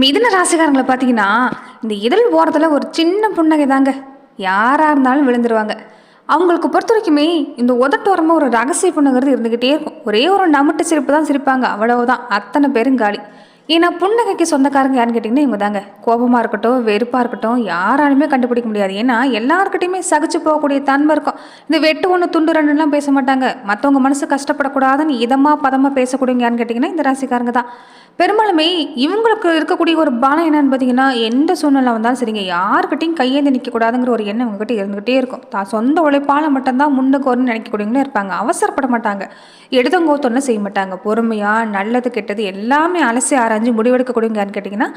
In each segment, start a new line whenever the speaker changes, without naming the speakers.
மிதுன ராசிக்காரங்களை பார்த்தீங்கன்னா இந்த இதழ் ஓரத்தில் ஒரு சின்ன புன்னகை தாங்க. யாராக இருந்தாலும் விழுந்துருவாங்க. அவங்களுக்கு பொறுத்த வரைக்குமே இந்த உதட்டோரமாக ஒரு ரகசிய புன்னகிறது இருந்துக்கிட்டே இருக்கும். ஒரே ஒரு நமட்டு சிரிப்பு தான் சிரிப்பாங்க. அவ்வளவுதான். அத்தனை பேரும் காலி. ஏன்னா புன்னகைக்கு சொந்தக்காரங்க யாருன்னு கேட்டிங்கன்னா இவங்க தாங்க கோபமாக இருக்கட்டும் வெறுப்பாக இருக்கட்டும் யாராலுமே கண்டுபிடிக்க முடியாது. ஏன்னா எல்லாருக்கிட்டையுமே சகிச்சு போகக்கூடிய தன்மை இருக்கும். இந்த வெட்டு ஒன்று துண்டு ரெண்டுலாம் பேச மாட்டாங்க. மற்றவங்க மனசு கஷ்டப்படக்கூடாதுன்னு இதமாக பதமாக பேசக்கூடியவங்க யாருன்னு கேட்டிங்கன்னா இந்த ராசிக்காரங்க தான். பெரும்பாலுமே இவங்களுக்கு இருக்கக்கூடிய ஒரு பலம் என்னன்னு பார்த்தீங்கன்னா எந்த சூழ்நிலை வந்தாலும் சரிங்க. யாருக்கிட்டையும் கையேந்து நிற்கக்கூடாதுங்கிற ஒரு எண்ணம் உங்ககிட்ட இருந்துகிட்டே இருக்கும். தான் சொந்த உழைப்பால் மட்டும்தான் முன்னுக்கு வரும்னு நினைக்கக்கூடியவங்களும் இருப்பாங்க. அவசரப்பட மாட்டாங்க. எடுத்தங்கோத்தொன்னு செய்ய மாட்டாங்க. பொறுமையாக நல்லது கெட்டது எல்லாமே அலசி ஆராய்ஞ்சு முடிவு யாருன்னு கேட்டிங்கன்னா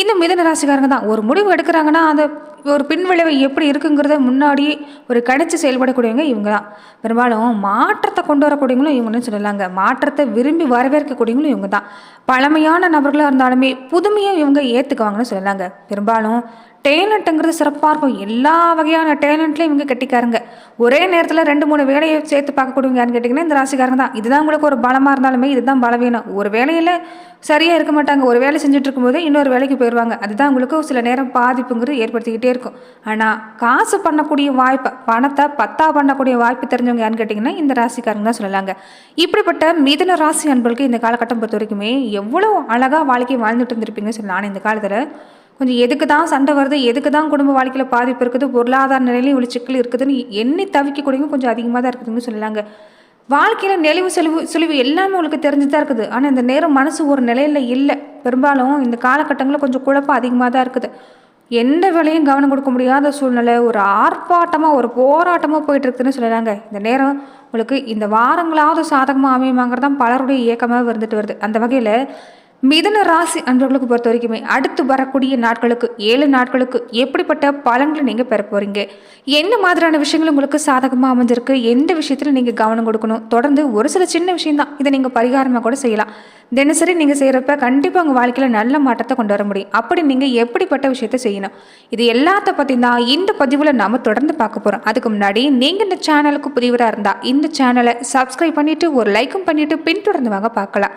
இந்த மிதன ராசிக்காரங்க தான். ஒரு முடிவு எடுக்கிறாங்கன்னா அந்த ஒரு பின்விளைவு எப்படி இருக்குங்கிறத முன்னாடியே ஒரு கணிச்சு செயல்படக்கூடியவங்க இவங்க தான். பெரும்பாலும் மாற்றத்தை கொண்டு வரக்கூடியவங்களும் இவங்கன்னு சொல்லலாங்க. மாற்றத்தை விரும்பி வரவேற்கக்கூடியவங்களும் இவங்க தான். பழமையான நபர்களாக இருந்தாலுமே புதுமையை இவங்க ஏற்றுக்குவாங்கன்னு சொல்லலாங்க. பெரும்பாலும் டேலண்ட்டுங்கிறது சிறப்பாக இருக்கும். எல்லா வகையான டேலண்ட்லையும் இவங்க கெட்டிக்காரங்க. ஒரே நேரத்தில் ரெண்டு மூணு வேலையை சேர்த்து பார்க்கக்கூடியவங்க யாருன்னு கேட்டிங்கன்னா இந்த ராசிக்காரங்க தான். இதுதான் உங்களுக்கு ஒரு பலமாக இருந்தாலுமே இதுதான் பலவீனம். ஒரு வேலையில் சரியாக இருக்க மாட்டாங்க. ஒரு வேலை செஞ்சுட்டு இருக்கும்போது இன்னொரு வேலைக்கு போயிடுவாங்க அதுதான் உங்களுக்கு சில நேரம் பாதிப்புங்கிறது ஏற்படுத்திக்கிட்டே இருக்கும். ஆனால் காசு பண்ணக்கூடிய வாய்ப்பை பணத்தை பத்தா பண்ணக்கூடிய வாய்ப்பு தெரிஞ்சவங்க யாருன்னு கேட்டிங்கன்னா இந்த ராசிக்காரங்க தான் சொல்லலாங்க. இப்படிப்பட்ட மிதுன ராசி அன்பர்களுக்கு இந்த காலகட்டம் பொறுத்த வரைக்குமே எவ்வளோ அழகாக வாழ்க்கை வாழ்ந்துட்டு இருந்திருப்பீங்கன்னு சொல்லலாம் ஆனால் இந்த காலத்தில் கொஞ்சம் எதுக்கு தான் சண்டை வருது எதுக்கு தான் குடும்ப வாழ்க்கையில் பாதிப்பு இருக்குது பொருளாதார நிலையிலையும் இவ்வளோ சிக்கல் இருக்குதுன்னு எண்ணி தவிக்கக்கூடியவங்க கொஞ்சம் அதிகமாக தான் இருக்குதுன்னு சொல்லலாங்க வாழ்க்கையில் நெளிவு செலிவு சுழிவு எல்லாமே உங்களுக்கு தெரிஞ்சு தான் இருக்குது. ஆனால் இந்த நேரம் மனசு ஒரு நிலையில் இல்லை. பெரும்பாலும் இந்த காலகட்டங்களில் கொஞ்சம் குழப்பம் அதிகமாக தான் இருக்குது. எந்த வேலையும் கவனம் கொடுக்க முடியாத சூழ்நிலை ஒரு ஆர்ப்பாட்டமாக ஒரு போராட்டமாக போயிட்டு இருக்குதுன்னு சொல்லலாங்க இந்த நேரம் உங்களுக்கு இந்த வாரங்களாவது சாதகமாக அமையுமாங்கிறது தான் பலருடைய இயக்கமாக இருந்துட்டு வருது. அந்த வகையில் மிதன ராசி அன்பர்களுக்கு பொறுத்த வரைக்குமே அடுத்து வரக்கூடிய நாட்களுக்கு ஏழு நாட்களுக்கு எப்படிப்பட்ட பலன்களை நீங்கள் பெற போகிறீங்க என்ன மாதிரியான விஷயங்கள் உங்களுக்கு சாதகமாக அமைஞ்சிருக்கு? எந்த விஷயத்தில் நீங்கள் கவனம் கொடுக்கணும்? தொடர்ந்து ஒரு சில சின்ன விஷயம்தான். இதை நீங்கள் பரிகாரமாக கூட செய்யலாம். தினசரி நீங்கள் செய்கிறப்ப கண்டிப்பாக உங்கள் வாழ்க்கையில் நல்ல மாற்றத்தை கொண்டு வர முடியும். அப்படி நீங்கள் எப்படிப்பட்ட விஷயத்தை செய்யணும்? இது எல்லாத்த பற்றி தான் இந்த பதிவில் நாம் தொடர்ந்து பார்க்க போகிறோம் அதுக்கு முன்னாடி நீங்கள் இந்த சேனலுக்கு புதியவராக இருந்தால் இந்த சேனலை சப்ஸ்கிரைப் பண்ணிவிட்டு ஒரு லைக்கும் பண்ணிவிட்டு பின்தொடர்ந்து வாங்க பார்க்கலாம்.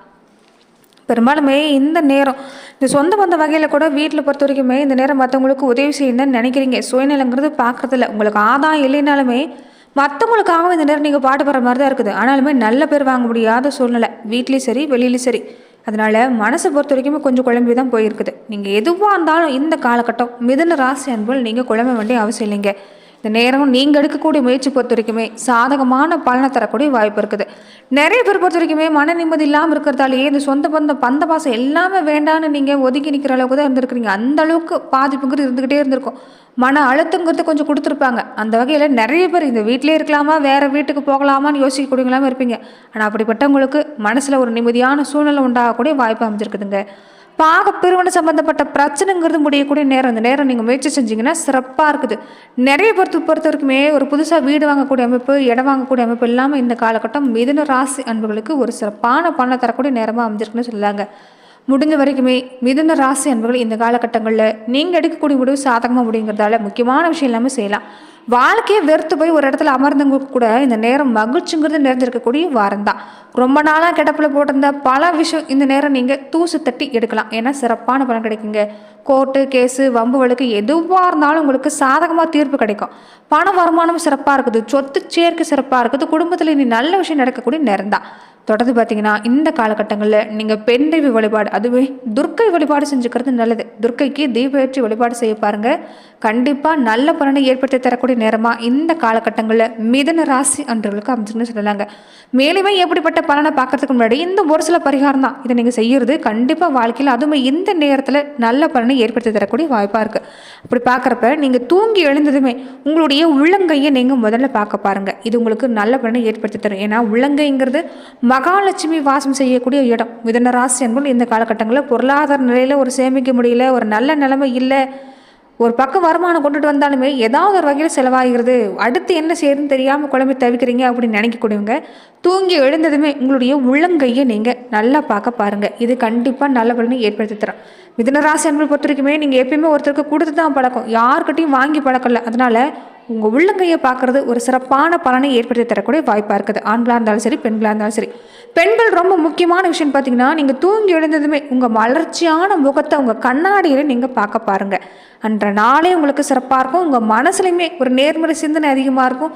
பெரும்பாலுமே இந்த நேரம் இந்த சொந்த பந்த வகையில் கூட வீட்டில் பொறுத்த வரைக்குமே இந்த நேரம் மற்றவங்களுக்கு உதவி செய்யணும்னு நினைக்கிறீங்க. சுயநலங்கிறது பார்க்குறதில்ல. உங்களுக்கு ஆதாயம் இல்லைனாலுமே மற்றவங்களுக்காகவும் இந்த நேரம் நீங்கள் பாட்டு பாடுற மாதிரி தான் இருக்குது. ஆனாலுமே நல்ல பேர் வாங்க முடியாத சூழ்நிலை. வீட்லேயும் சரி வெளியிலையும் சரி. அதனால் மனசை பொறுத்த வரைக்குமே கொஞ்சம் குழம்பி தான் போயிருக்குது. நீங்கள் எதுவாக இருந்தாலும் இந்த காலகட்டம் மிதுன ராசி அன்புகள் நீங்கள் குழம்ப வேண்டிய அவசியம் இல்லைங்க. இந்த நேரம் நீங்கள் எடுக்கக்கூடிய முயற்சி பொறுத்த வரைக்குமே சாதகமான பலனை தரக்கூடிய வாய்ப்பு இருக்குது. நிறைய பேர் பொறுத்த வரைக்குமே மன நிம்மதி இல்லாமல் இருக்கிறதாலேயே இந்த சொந்த பந்தம் பந்த பாசம் எல்லாமே வேண்டான்னு நீங்கள் ஒதுக்கி நிற்கிற அளவுக்கு தான் இருந்திருக்கிறீங்க. அந்த அளவுக்கு பாதிப்புங்கிறது இருந்துக்கிட்டே இருந்திருக்கும். மன அழுத்தங்கிறது கொஞ்சம் கொடுத்துருப்பாங்க. அந்த வகையில் நிறைய பேர் இந்த வீட்டிலே இருக்கலாமா வேறு வீட்டுக்கு போகலாமான்னு யோசிக்கக்கூடியவங்களாமே இருப்பீங்க. ஆனால் அப்படிப்பட்டவங்களுக்கு மனசில் ஒரு நிம்மதியான சூழ்நிலை உண்டாகக்கூடிய வாய்ப்பு அமைஞ்சிருக்குதுங்க. பாக பிரிவினை சம்மந்தப்பட்ட பிரச்சனைங்கிறது முடியக்கூடிய நேரம். இந்த நேரம் நீங்கள் முயற்சி செஞ்சீங்கன்னா சிறப்பாக இருக்குது. நிறைய பொறுத்து பொறுத்த வரைக்குமே ஒரு புதுசாக வீடு வாங்கக்கூடிய அமைப்பு இடம் வாங்கக்கூடிய அமைப்பு இல்லாமல் இந்த காலகட்டம் மிதுன ராசி அன்புகளுக்கு ஒரு சிறப்பான பணம் தரக்கூடிய நேரமாக அமைஞ்சிருக்குன்னு சொல்லாங்க முடிஞ்ச வரைக்குமே மிதுன ராசி அன்பர்கள் இந்த காலகட்டங்களில் நீங்கள் எடுக்கக்கூடிய முடிவு சாதகமாக முடியுங்கிறதால முக்கியமான விஷயம் எல்லாமே செய்யலாம். வாழ்க்கையை வெறுத்து போய் ஒரு இடத்துல அமர்ந்தவங்க கூட இந்த நேரம் மகிழ்ச்சிங்கிறது நிறைஞ்சிருக்கக்கூடிய வாரம் தான் ரொம்ப நாளாக கிடப்பில் போட்டிருந்த பல விஷயம் இந்த நேரம் நீங்கள் தூசு தட்டி எடுக்கலாம். ஏன்னா சிறப்பான பலன் கிடைக்குங்க. கோர்ட்டு கேஸு வம்பு வழக்கு எதுவாக இருந்தாலும் உங்களுக்கு சாதகமாக தீர்ப்பு கிடைக்கும். பண வருமானம் சிறப்பாக இருக்குது. சொத்து சேர்க்கை சிறப்பாக இருக்குது. குடும்பத்தில் இனி நல்ல விஷயம் நடக்கக்கூடிய நேரம் தான் தொடர்ந்து பார்த்தீங்கன்னா இந்த காலகட்டங்களில் நீங்கள் பெண் வழிபாடு அதுவே துர்க்கை வழிபாடு செஞ்சுக்கிறது நல்லது. துர்க்கைக்கு தீபேற்றி வழிபாடு செய்ய பாருங்கள் கண்டிப்பாக நல்ல பலனை ஏற்படுத்தி தரக்கூடிய நேரமாக இந்த காலகட்டங்களில் மிதன ராசி அன்றவர்களுக்கு அமைச்சுன்னு சொல்லலாங்க. மேலுமே எப்படிப்பட்ட பலனை பார்க்கறதுக்கு முன்னாடி இந்த ஒரு சில பரிகாரம் தான். இதை நீங்கள் செய்கிறது கண்டிப்பாக வாழ்க்கையில் அதுவுமே இந்த நேரத்தில் நல்ல பலனை ஏற்படுத்தி தரக்கூடிய வாய்ப்பாக இருக்குது அப்படி பார்க்குறப்ப நீங்கள் தூங்கி எழுந்ததுமே உங்களுடைய உள்ளங்கையை நீங்கள் முதல்ல பார்க்க பாருங்கள் இது உங்களுக்கு நல்ல பலனை ஏற்படுத்தி தரும். ஏன்னா உள்ளங்கைங்கிறது மகாலட்சுமி வாசம் செய்யக்கூடிய இடம். மிதன ராசி என்பது இந்த காலகட்டங்களில் பொருளாதார நிலையில் ஒரு சேமிக்க முடியல ஒரு நல்ல நிலைமை இல்லை. ஒரு பக்கம் வருமானம் கொண்டுட்டு வந்தாலுமே ஏதாவது ஒரு வகையில் செலவாகிறது. அடுத்து என்ன செய்யறதுன்னு தெரியாமல் குழம்பு தவிக்கிறீங்க அப்படின்னு நினைக்கக்கூடியவங்க தூங்கி எழுந்ததுமே உங்களுடைய உள்ளங்கையை நீங்கள் நல்லா பார்க்க பாருங்கள் இது கண்டிப்பாக நல்ல பலனை ஏற்படுத்தி தரும். மிதனராசி என்பது பொறுத்த வரைக்குமே நீங்கள் எப்பயுமே ஒருத்தருக்கு கொடுத்து தான் பழக்கம். யாருக்கிட்டையும் வாங்கி பழக்கம் இல்லை. உங்கள் உள்ளங்கையை பார்க்குறது ஒரு சிறப்பான பலனை ஏற்படுத்தி தரக்கூடிய வாய்ப்பாக இருக்குது. ஆண்களாக இருந்தாலும் சரி பெண்களாக இருந்தாலும் சரி. பெண்கள் ரொம்ப முக்கியமான விஷயம் பார்த்தீங்கன்னா நீங்கள் தூங்கி எழுந்ததுமே உங்கள் மலர்ச்சியான முகத்தை உங்கள் கண்ணாடியில் நீங்கள் பார்க்க பாருங்கள் அன்ற நாளே உங்களுக்கு சிறப்பாக இருக்கும். உங்கள் மனசுலையுமே ஒரு நேர்மறை சிந்தனை அதிகமாக இருக்கும்.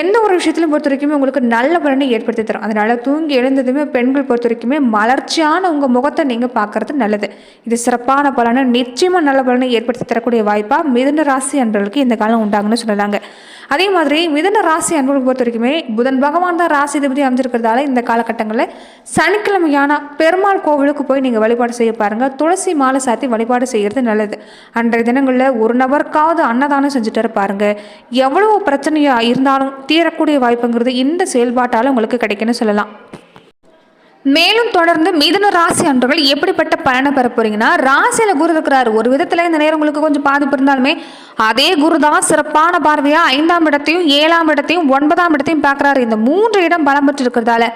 எந்த ஒரு விஷயத்திலும் பொறுத்த வரைக்குமே உங்களுக்கு நல்ல பலனை ஏற்படுத்தி தரும். அதனால் தூங்கி எழுந்ததுமே பெண்கள் பொறுத்த வரைக்குமே மலர்ச்சியான உங்கள் முகத்தை நீங்கள் பார்க்கறது நல்லது. இது சிறப்பான பலனை நிச்சயமாக நல்ல பலனை ஏற்படுத்தி தரக்கூடிய வாய்ப்பாக மிதுன ராசி அன்றவர்களுக்கு இந்த காலம் உண்டாங்கன்னு சொல்லலாங்க. அதே மாதிரி மிதுன ராசி அன்பர்கள் பொறுத்த வரைக்குமே புதன் பகவான் தான் ராசி அதிபதி அமைஞ்சிருக்கிறதால இந்த காலகட்டங்களில் சனிக்கிழமையான பெருமாள் கோவிலுக்கு போய் நீங்கள் வழிபாடு செய்ய பாருங்கள் துளசி மாலை சாத்தி வழிபாடு செய்கிறது நல்லது. அன்றைய தினங்களில் ஒரு நபருக்காவது அன்னதானம் செஞ்சுட்டு பாருங்க. எவ்வளவு பிரச்சனையாக இருந்தாலும் தீரக்கூடிய வாய்ப்புங்கிறது இந்த செயல்பாட்டால் உங்களுக்கு கிடைக்குன்னு சொல்லலாம். மேலும் தொடர்ந்து மிதுன ராசி அன்பர்கள் எப்படிப்பட்ட பலனை பெற போறீங்கன்னா ராசியில குரு இருக்கிறார். ஒரு விதத்துல இந்த நேரம் உங்களுக்கு கொஞ்சம் பாதிப்பு இருந்தாலுமே அதே குரு தான் சிறப்பான பார்வையா ஐந்தாம் இடத்தையும் ஏழாம் இடத்தையும் ஒன்பதாம் இடத்தையும் பார்க்குறாரு. இந்த மூன்று இடம் பலம் பெற்று இருக்கிறதால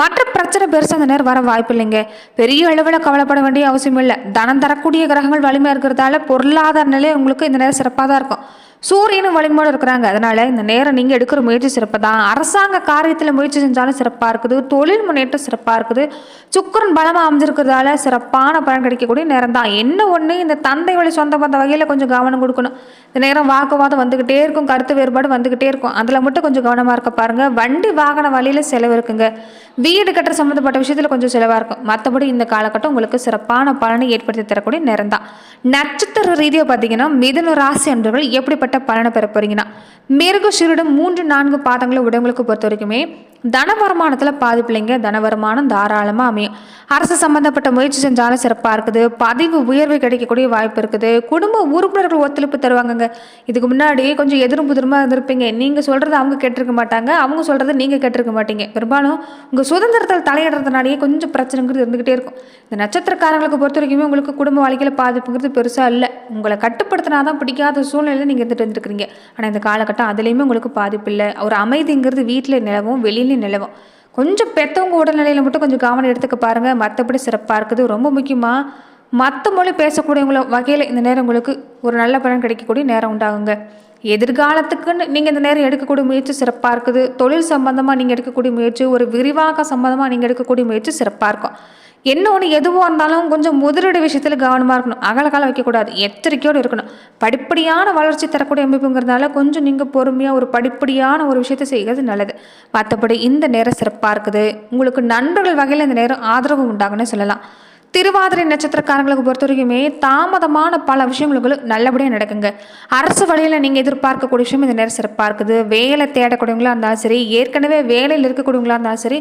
மற்ற பிரச்சனை பெருசாக அந்த நேரம் வர வாய்ப்பு இல்லைங்க. பெரிய அளவில் கவலைப்பட வேண்டிய அவசியம் இல்லை. தனம் தரக்கூடிய கிரகங்கள் வலிமையாக இருக்கிறதால பொருளாதார நிலை உங்களுக்கு இந்த நேரம் சிறப்பாக தான் இருக்கும். சூரியனும் வலிமையோடு இருக்கிறாங்க. அதனால இந்த நேரம் நீங்கள் எடுக்கிற முயற்சி சிறப்பு தான். அரசாங்க காரியத்தில் முயற்சி செஞ்சாலும் சிறப்பாக இருக்குது. தொழில் முன்னேற்றம் சிறப்பாக இருக்குது. சுக்கரன் பலமாக அமைஞ்சிருக்கிறதால சிறப்பான பலன் கிடைக்கக்கூடிய நேரம் தான். என்ன ஒன்று இந்த தந்தை வழி சொந்த பந்த வகையில் கொஞ்சம் கவனம் கொடுக்கணும். இந்த நேரம் வாக்குவாதம் வந்துக்கிட்டே இருக்கும். கருத்து வேறுபாடு வந்துக்கிட்டே இருக்கும். அதில் மட்டும் கொஞ்சம் கவனமாக இருக்க பாருங்கள் வண்டி வாகன வழியில் செலவு இருக்குங்க. வீடு கட்டுற சம்மந்தப்பட்ட விஷயத்தில் கொஞ்சம் செலவாக இருக்கும். மற்றபடி இந்த காலகட்டம் உங்களுக்கு சிறப்பான பலனை ஏற்படுத்தி தரக்கூடிய நேரம் தான் நட்சத்திர ரீதியாக பார்த்தீங்கன்னா மிதுன ராசி அன்றவர்கள் எப்படிப்பட்ட பலனை பெற போறீங்கன்னா மிருக சிறுடம் மூன்று நான்கு பாதங்களை உடம்புகளுக்கு பொறுத்த வரைக்குமே தன வருமானத்தில் பாதிப்பில்லைங்க தன வருமானம் தாராளமாக அமையும். அரசு சம்மந்தப்பட்ட முயற்சி செஞ்சாலும் சிறப்பாக இருக்குது. பதிவு உயர்வு கிடைக்கக்கூடிய வாய்ப்பு இருக்குது. குடும்ப உறுப்பினர்கள் ஒத்துழைப்பு தருவாங்கங்க. இதுக்கு முன்னாடி கொஞ்சம் எதிரும் புதிரமாக இருந்திருப்பீங்க. நீங்கள் சொல்கிறது அவங்க கேட்டிருக்க மாட்டாங்க. அவங்க சொல்கிறத நீங்கள் கேட்டிருக்க மாட்டீங்க. பெரும்பாலும் உங்கள் சுதந்திரத்தில் தலையிடுறதுனாலேயே கொஞ்சம் பிரச்சனைங்கிறது இருந்துக்கிட்டே இருக்கும். இந்த நட்சத்திரக்காரங்களுக்கு பொறுத்த வரைக்குமே உங்களுக்கு குடும்ப வாழ்க்கையில் பாதிப்புங்கிறது பெருசாக இல்லை. உங்களை கட்டுப்படுத்தினா தான் பிடிக்காத சூழ்நிலையில் நீங்கள் இருந்துட்டு வந்துருக்கிறீங்க ஆனால் இந்த காலகட்டம் அதுலேயுமே உங்களுக்கு பாதிப்பு இல்லை. ஒரு அமைதிங்கிறது வீட்டில் நிலவும் வெளியிலையும் நிலவும். கொஞ்சம் பெற்றவங்க உடல்நிலையில் மட்டும் கொஞ்சம் கவனம் எடுத்துக்க பாருங்கள் மற்றபடி சிறப்பாக இருக்குது. ரொம்ப முக்கியமாக மற்ற மொழி பேசக்கூடியவங்கள வகையில் இந்த நேரம் உங்களுக்கு ஒரு நல்ல பலன் கிடைக்கக்கூடிய நேரம் உண்டாகுங்க. எதிர்காலத்துக்குன்னு நீங்கள் இந்த நேரம் எடுக்கக்கூடிய முயற்சி சிறப்பாக இருக்குது. தொழில் சம்பந்தமாக நீங்கள் எடுக்கக்கூடிய முயற்சி ஒரு விரிவாக்க சம்பந்தமாக நீங்கள் எடுக்கக்கூடிய முயற்சி சிறப்பாக இருக்கும். என்ன ஒன்று எதுவாக இருந்தாலும் கொஞ்சம் முதலீடு விஷயத்தில் கவனமாக இருக்கணும். அகலகாலம் வைக்கக்கூடாது. எச்சரிக்கையோடு இருக்கணும். படிப்படியான வளர்ச்சி தரக்கூடிய அமைப்புங்கிறதுனால கொஞ்சம் நீங்கள் பொறுமையாக ஒரு படிப்படியான ஒரு விஷயத்தை செய்கிறது நல்லது. மற்றபடி இந்த நேரம் சிறப்பாக இருக்குது. உங்களுக்கு நண்பர்கள் வகையில் இந்த நேரம் ஆதரவு உண்டாகுன்னு சொல்லலாம். திருவாதிரை நட்சத்திரக்காரங்களுக்கு பொறுத்த வரைக்குமே தாமதமான பல விஷயங்களுக்கு நல்லபடியாக நடக்குங்க. அரசு வழியில் நீங்கள் எதிர்பார்க்கக்கூடிய விஷயம் இந்த நேரம் சிறப்பாக இருக்குது. வேலை தேடக்கூடியவங்களா இருந்தாலும் சரி ஏற்கனவே வேலையில் இருக்கக்கூடியவங்களா இருந்தாலும் சரி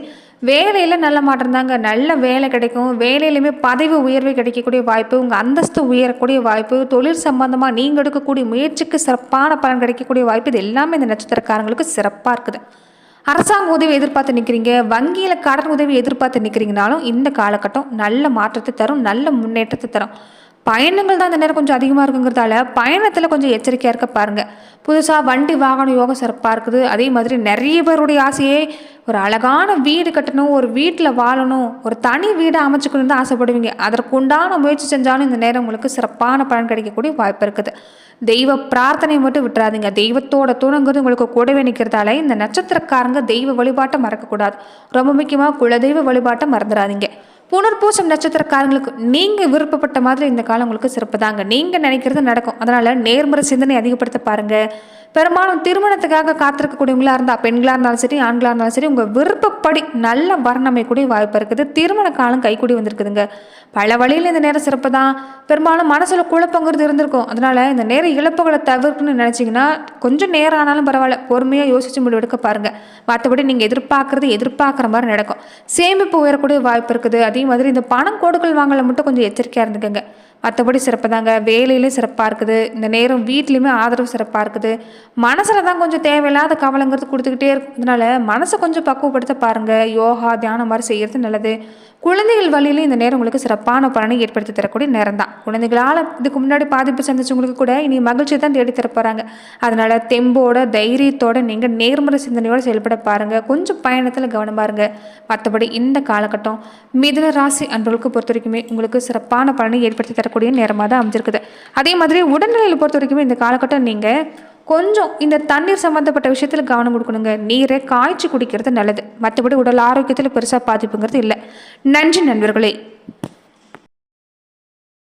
வேலையில் நல்ல மாற்றம் தாங்க. நல்ல வேலை கிடைக்கும். வேலையிலுமே பதவி உயர்வு கிடைக்கக்கூடிய வாய்ப்பு உங்கள் அந்தஸ்து உயரக்கூடிய வாய்ப்பு தொழில் சம்பந்தமாக நீங்கள் எடுக்கக்கூடிய முயற்சிக்கு சிறப்பான பலன் கிடைக்கக்கூடிய வாய்ப்பு இது எல்லாமே இந்த நட்சத்திரக்காரங்களுக்கு சிறப்பாக இருக்குது. அரசாங்க உதவி எதிர்பார்த்து நிற்கிறீங்க வங்கியில் கடன் உதவி எதிர்பார்த்து நிற்கிறீங்கனாலும் இந்த காலகட்டம் நல்ல மாற்றத்தை தரும் நல்ல முன்னேற்றத்தை தரும். பயணங்கள் தான் இந்த நேரம் கொஞ்சம் அதிகமாக இருக்குங்கிறதால பயணத்தில் கொஞ்சம் எச்சரிக்கையாக இருக்க பாருங்கள் புதுசாக வண்டி வாகனம் யோகம் சிறப்பாக இருக்குது. அதே மாதிரி நிறைய பேருடைய ஆசையே ஒரு அழகான வீடு கட்டணும் ஒரு வீட்டில் வாழணும் ஒரு தனி வீடை அமைச்சுக்கணும்னு தான் ஆசைப்படுவீங்க. அதற்குண்டான முயற்சி செஞ்சாலும் இந்த நேரம் உங்களுக்கு சிறப்பான பலன் கிடைக்கக்கூடிய வாய்ப்பு இருக்குது. தெய்வ பிரார்த்தனை மட்டும் விட்டுறாதீங்க. தெய்வத்தோட துணங்கிறது உங்களுக்கு கூடவே நிற்கிறதால இந்த நட்சத்திரக்காரங்க தெய்வ வழிபாட்டை மறக்கக்கூடாது. ரொம்ப முக்கியமாக குலதெய்வ வழிபாட்டை மறந்துடாதீங்க புனர்பூசம் நட்சத்திரக்காரங்களுக்கு நீங்கள் விருப்பப்பட்ட மாதிரி இந்த காலம் உங்களுக்கு சிறப்பு தாங்க நீங்கள் நினைக்கிறது நடக்கும். அதனால் நேர்முறை சிந்தனை அதிகப்படுத்த பாருங்கள் பெரும்பாலும் திருமணத்துக்காக காத்திருக்கக்கூடியவங்களா இருந்தால் பெண்களாக இருந்தாலும் சரி ஆண்களாக இருந்தாலும் சரி உங்கள் விருப்பப்படி நல்ல வர்ணமைக்கூடிய வாய்ப்பு இருக்குது. திருமண காலம் கைக்கூடி வந்திருக்குதுங்க. பல வழியில் இந்த நேரம் சிறப்பு தான். பெரும்பாலும் மனசில் குழப்பங்கிறது இருந்திருக்கும். அதனால் இந்த நேர இழப்புகளை தவிர்க்கணும்னு நினச்சிங்கன்னா கொஞ்சம் நேரம் ஆனாலும் பரவாயில்ல. பொறுமையாக யோசித்து முடிவெடுக்க பாருங்கள் மற்றபடி நீங்கள் எதிர்பார்க்குறது எதிர்பார்க்குற மாதிரி நடக்கும். சேமிப்பு உயரக்கூடிய வாய்ப்பு இருக்குது. அதே மாதிரி இந்த பணம் கொடுக்கல் வாங்கல மட்டும் கொஞ்சம் எச்சரிக்கையாக இருந்துக்கங்க. மற்றபடி சிறப்பு தாங்க வேலையிலையும் சிறப்பாக இருக்குது. இந்த நேரம் வீட்லேயுமே ஆதரவு சிறப்பாக இருக்குது. மனசில் தான் கொஞ்சம் தேவையில்லாத கவலைங்கிறது கொடுத்துக்கிட்டே இருக்கிறதுனால மனசை கொஞ்சம் பக்குவப்படுத்த பாருங்கள் யோகா தியானம் மாதிரி செய்கிறது நல்லது. குழந்தைகள் வழியில இந்த நேரம் உங்களுக்கு சிறப்பான பலனை ஏற்படுத்தி தரக்கூடிய நேரம் தான் குழந்தைகளால் இதுக்கு முன்னாடி பாதிப்பு சந்திச்சவங்களுக்கு கூட இனி மகிழ்ச்சி தான் தேடி தரப்போகிறாங்க அதனால் தெம்போட தைரியத்தோட நீங்கள் நேர்மறை சிந்தனையோடு செயல்பட பாருங்கள் கொஞ்சம் பயணத்தில் கவனம் பாருங்கள் மற்றபடி இந்த காலகட்டம் மிதுன ராசி அன்பர்களுக்கு பொறுத்த வரைக்குமே உங்களுக்கு சிறப்பான பலனை ஏற்படுத்தி தரக்கூடிய நேரமாக தான் அமைஞ்சிருக்குது. அதே மாதிரி உடல்நிலையில் பொறுத்த வரைக்குமே இந்த காலகட்டம் நீங்கள் கொஞ்சம் இந்த தண்ணீர் சம்மந்தப்பட்ட விஷயத்தில் கவனம் கொடுக்கணுங்க. நீரை காய்ச்சி குடிக்கிறது நல்லது. மற்றபடி உடல் ஆரோக்கியத்தில் பெருசாக பாதிப்புங்கிறது இல்லை. நன்றி நண்பர்களே.